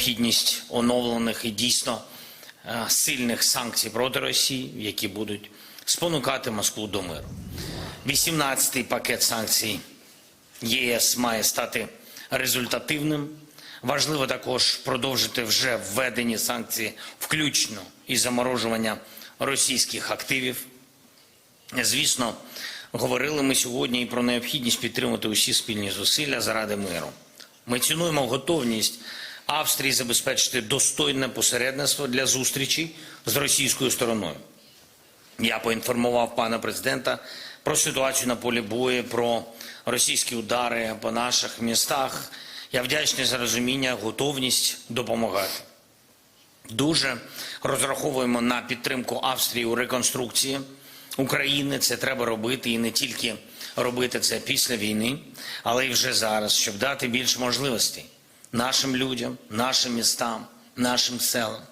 необхідність оновлених і дійсно е, сильних санкцій проти Росії, які будуть спонукати Москву до миру. 18-й пакет санкцій ЄС має стати результативним. Важливо також продовжити вже введені санкції, включно і заморожування російських активів. Звісно, говорили ми сьогодні і про необхідність підтримати усі спільні зусилля заради миру. Ми цінуємо готовність Австрії забезпечити достойне посередництво для зустрічі з російською стороною. Я поінформував пана президента про ситуацію на полі бою, про російські удари по наших містах. Я вдячний за розуміння, готовність допомагати. Дуже розраховуємо на підтримку Австрії у реконструкції України. Це треба робити і не тільки робити це після війни, але й вже зараз, щоб дати більше можливостей нашим людям, нашим містам, нашим селам.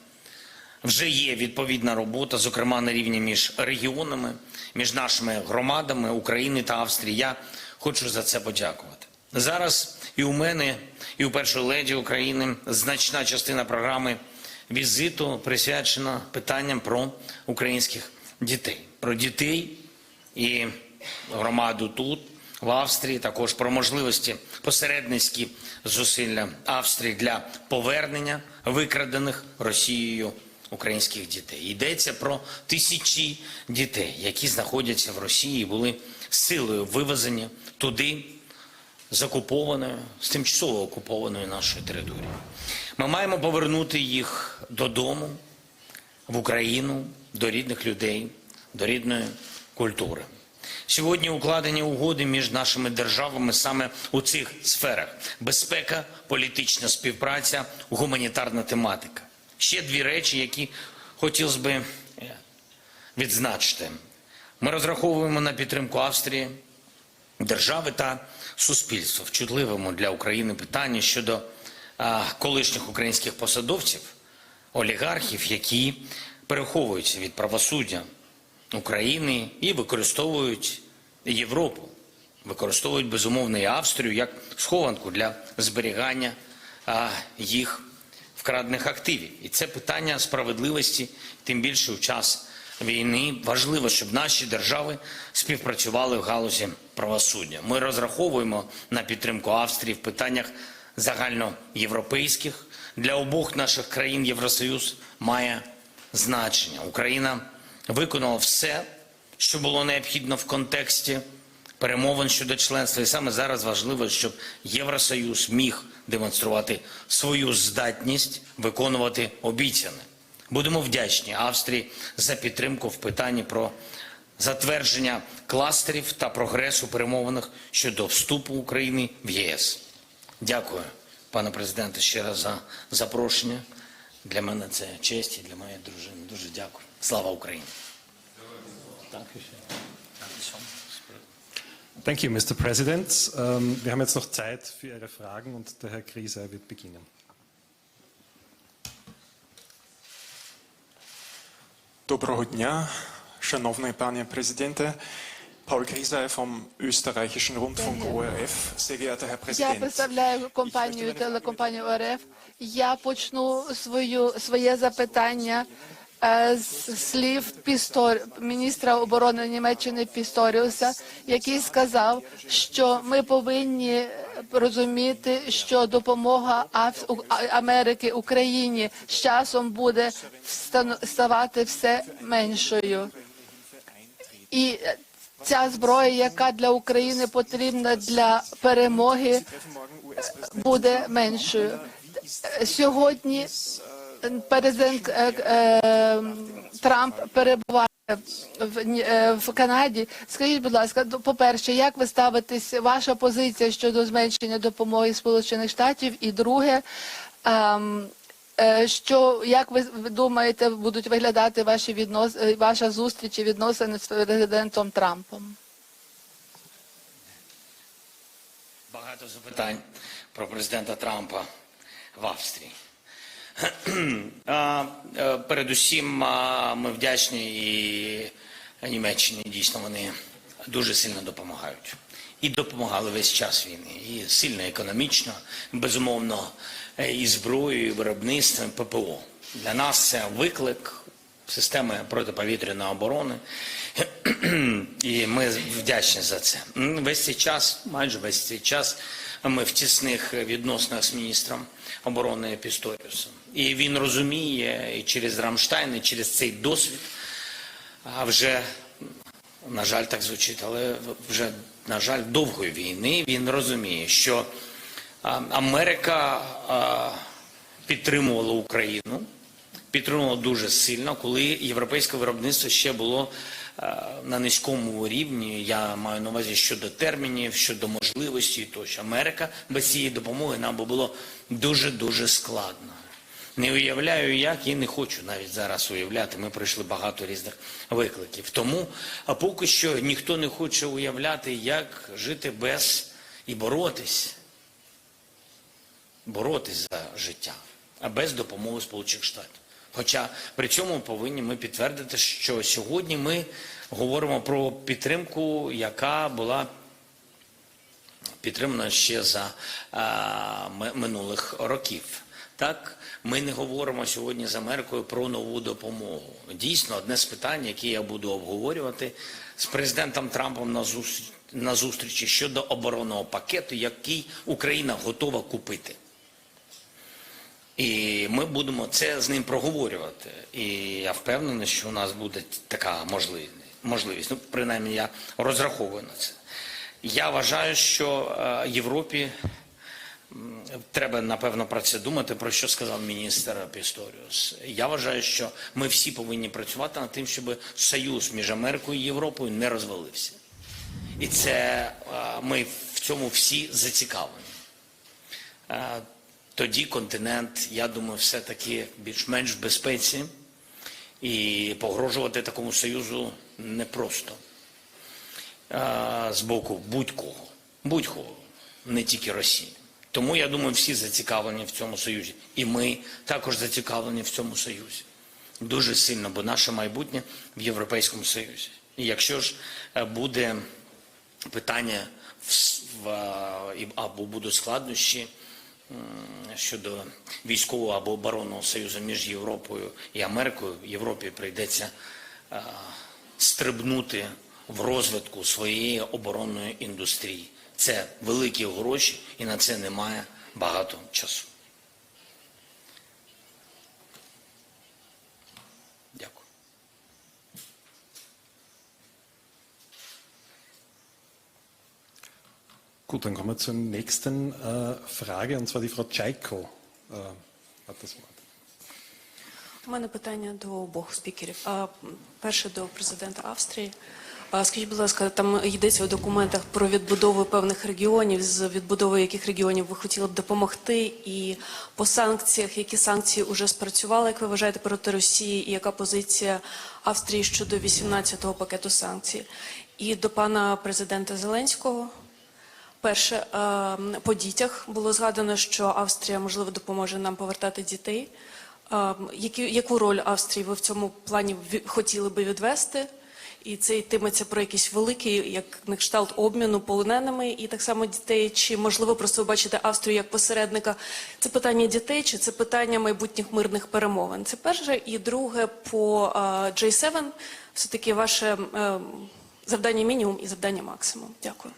Вже є відповідна робота, зокрема на рівні між регіонами, між нашими громадами України та Австрії. Я хочу за це подякувати. Зараз і у мене, і у першої леді України значна частина програми візиту присвячена питанням про українських дітей, про дітей і громаду тут, в Австрії, також про можливості посередницькі зусилля Австрії для повернення викрадених Росією українських дітей. Йдеться про тисячі дітей, які знаходяться в Росії, і були силою вивезені туди, з окупованої, з тимчасово окупованої нашої території. Ми маємо повернути їх додому, в Україну, до рідних людей, до рідної культури. Сьогодні укладені угоди між нашими державами саме у цих сферах: безпека, політична співпраця, гуманітарна тематика. Ще дві речі, які хотілося би е, відзначити. Ми розраховуємо на підтримку Австрії, держави та суспільства в чутливому для України питанні щодо а, колишніх українських посадовців, олігархів, які переховуються від правосуддя України і використовують Європу, використовують безумовно і Австрію як схованку для зберігання а, їх вкрадених активів. І це питання справедливості, тим більше у час війни. Важливо, щоб наші держави співпрацювали в галузі правосуддя. Ми розраховуємо на підтримку Австрії в питаннях загальноєвропейських. Для обох наших країн Євросоюз має значення. Україна виконала все, що було необхідно в контексті перемовин щодо членства. І саме зараз важливо, щоб Євросоюз міг демонструвати свою здатність виконувати обіцяне. Будемо вдячні Австрії за підтримку в питанні про затвердження кластерів та прогресу перемовинах щодо вступу України в єС. Дякую, пане президенте, ще раз за запрошення. Для мене це честь і для моєї дружини. Дуже дякую. Слава Україні! Thank you, Mr. President. Ähm, wir haben jetzt noch Zeit für Ihre Fragen und der Herr Grieser wird beginnen. Доброго дня, шановний пане президенте. Paul Grieser vom österreichischen Rundfunk ORF. Sehr geehrter Herr Я Präsident, представляю компанію телекомпанію ОРФ. Я почну свою своє запитання е, з слів Пістор міністра оборони Німеччини Пісторіуса, який сказав, що ми повинні розуміти, що допомога Америки Україні з часом буде ставати все меншою. І ця зброя, яка для України потрібна для перемоги, буде меншою. Сьогодні президент е, е, Трамп перебуває е, в Канаді. Скажіть, будь ласка, до- по-перше, як ви ставитесь, ваша позиція щодо зменшення допомоги Сполучених Штатів? І друге, ем, що як ви думаєте, будуть виглядати ваші віднос, е, ваша зустріч і відносини з президентом Трампом? Багато запитань про президента Трампа в Австрії. Е, Передусім, ми вдячні і Німеччині. Дійсно, вони дуже сильно допомагають. І допомагали весь час війни. І сильно економічно, безумовно, е, і зброєю, і виробництвом ППО. Для нас це виклик системи протиповітряної оборони, і ми вдячні за це. Весь цей час, майже весь цей час, ми в тісних відносинах з міністром оборони Пісторіусом. І він розуміє і через Рамштайн, і через цей досвід, а вже на жаль, так звучить, але вже, на жаль, довгої війни він розуміє, що Америка підтримувала Україну, підтримувала дуже сильно, коли європейське виробництво ще було на низькому рівні. Я маю на увазі щодо термінів, щодо можливості тощо. Америка без цієї допомоги нам би було дуже дуже складно. Не уявляю, як і не хочу навіть зараз уявляти. Ми пройшли багато різних викликів. Тому а поки що ніхто не хоче уявляти, як жити без і боротись, боротись за життя, без допомоги Сполучених Штатів. Хоча при цьому повинні ми підтвердити, що сьогодні ми говоримо про підтримку, яка була підтримана ще за а, ми- минулих років. Так, ми не говоримо сьогодні з Америкою про нову допомогу. Дійсно, одне з питань, які я буду обговорювати з президентом Трампом на зустріч на зустрічі щодо оборонного пакету, який Україна готова купити. І ми будемо це з ним проговорювати. І я впевнений, що у нас буде така можливість. Ну, принаймні, я розраховую на це. Я вважаю, що е, Європі треба напевно про це думати, про що сказав міністр Пісторіус. Я вважаю, що ми всі повинні працювати над тим, щоб союз між Америкою і Європою не розвалився. І це е, ми в цьому всі зацікавлені. Тоді континент, я думаю, все-таки більш-менш в безпеці, і погрожувати такому союзу непросто. З боку будь-кого, будь-кого, не тільки Росії. Тому я думаю, всі зацікавлені в цьому союзі, і ми також зацікавлені в цьому союзі. Дуже сильно, бо наше майбутнє в Європейському Союзі. І якщо ж е, буде питання в, або будуть складнощі щодо військового або оборонного союзу між Європою і Америкою, Європі прийдеться стрибнути в розвитку своєї оборонної індустрії. Це великі гроші, і на це немає багато часу. Дякую. Gut, dann kommen wir zur nächsten äh, Frage, und zwar die Frau Tschaiko äh, hat das Wort. У мене питання до обох спікерів. А, Перше до президента Австрії. А, Скажіть, будь ласка, там йдеться у документах про відбудову певних регіонів, з відбудовою яких регіонів ви хотіли б допомогти, і по санкціях, які санкції вже спрацювали, як ви вважаєте, проти Росії, і яка позиція Австрії щодо 18-го пакету санкцій? І до пана президента Зеленського. Перше, е, по дітях було згадано, що Австрія, можливо, допоможе нам повертати дітей. Е, Яку роль Австрії ви в цьому плані хотіли би відвести? І це йтиметься про якийсь великий, як на кшталт обміну полоненими і так само дітей. Чи можливо просто ви бачите Австрію як посередника? Це питання дітей, чи це питання майбутніх мирних перемовин? Це перше. І друге, по е, J7, все-таки ваше завдання мінімум і завдання максимум. Дякую.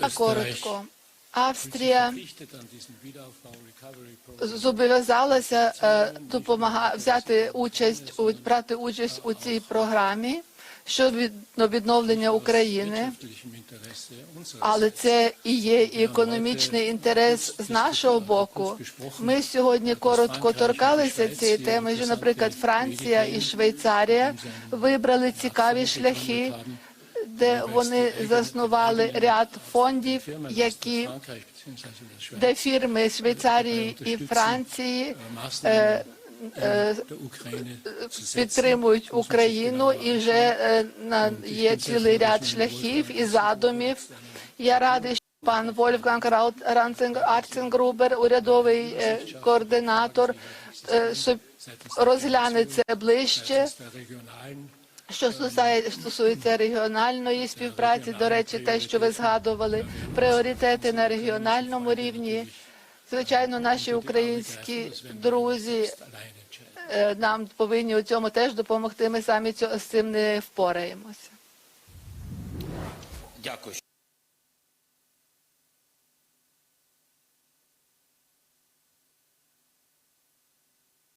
А Österreich коротко. Австрія зобов'язалася е, допомага взяти участь у брати участь у цій програмі щодо відновлення України. Але це і є і економічний інтерес з нашого боку. Ми сьогодні коротко торкалися цієї теми. Що, наприклад, Франція і Швейцарія вибрали цікаві шляхи, де вони заснували ряд фондів, які де фірми Швейцарії і Франції е, setzen. підтримують Україну і вже е, є цілий ряд шляхів і задумів. Я радий, що пан Вольфганг Арценгрубер, урядовий е, координатор, е, розгляне це ближче. Що стосує- стосується регіональної співпраці, до речі, те, що ви згадували, пріоритети на регіональному рівні. Звичайно, наші українські друзі е, нам повинні у цьому теж допомогти. Ми самі з цим не впораємося. Дякую.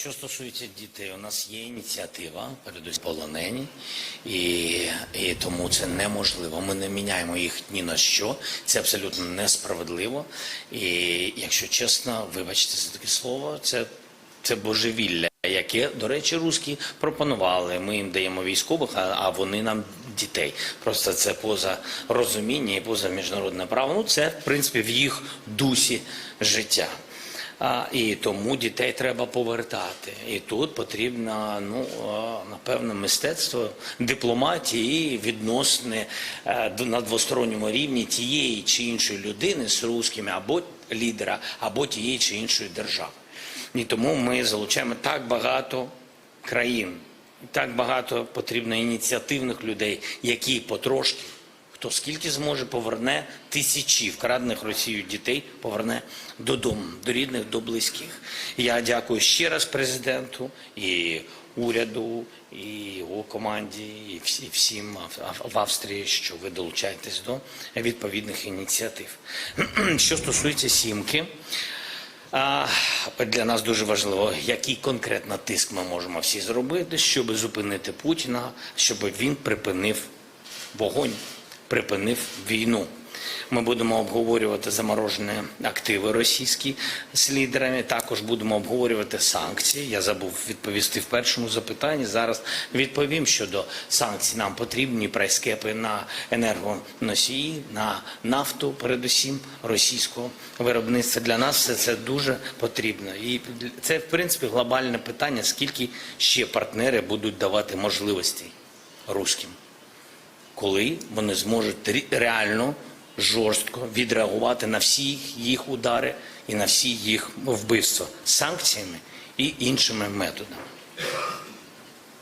Що стосується дітей, у нас є ініціатива, передусім полонені, і, і тому це неможливо. Ми не міняємо їх ні на що. Це абсолютно несправедливо. І якщо чесно, вибачте за таке слово, це, це божевілля, яке, до речі, русські пропонували. Ми їм даємо військових, а, а вони нам дітей. Просто це поза розуміння і поза міжнародне право. Ну, це, в принципі, в їх дусі життя. І тому дітей треба повертати. І тут потрібно, ну напевно, мистецтво дипломатії е, д- на двосторонньому рівні тієї чи іншої людини з русскими або лідера, або тієї чи іншої держави. І тому ми залучаємо так багато країн, так багато потрібно ініціативних людей, які потрошки хто скільки зможе, поверне тисячі вкрадених Росією дітей, поверне додому, до рідних, до близьких. Я дякую ще раз президенту і уряду, і його команді, і всі, всім в- Австрії, що ви долучаєтесь до відповідних ініціатив. Що стосується сімки. Для нас дуже важливо, який конкретно тиск ми можемо всі зробити, щоб зупинити Путіна, щоб він припинив вогонь, припинив війну. Ми будемо обговорювати заморожені активи російські з лідерами. Також будемо обговорювати санкції. Я забув відповісти в першому запитанні. Зараз відповім щодо санкцій. Нам потрібні прайскепи на енергоносії, на нафту, передусім російського виробництва. Для нас все це дуже потрібно. І це, в принципі, глобальне питання, скільки ще партнери будуть давати можливості руським коли вони зможуть реально жорстко відреагувати на всі їх удари і на всі їх вбивства санкціями і іншими методами.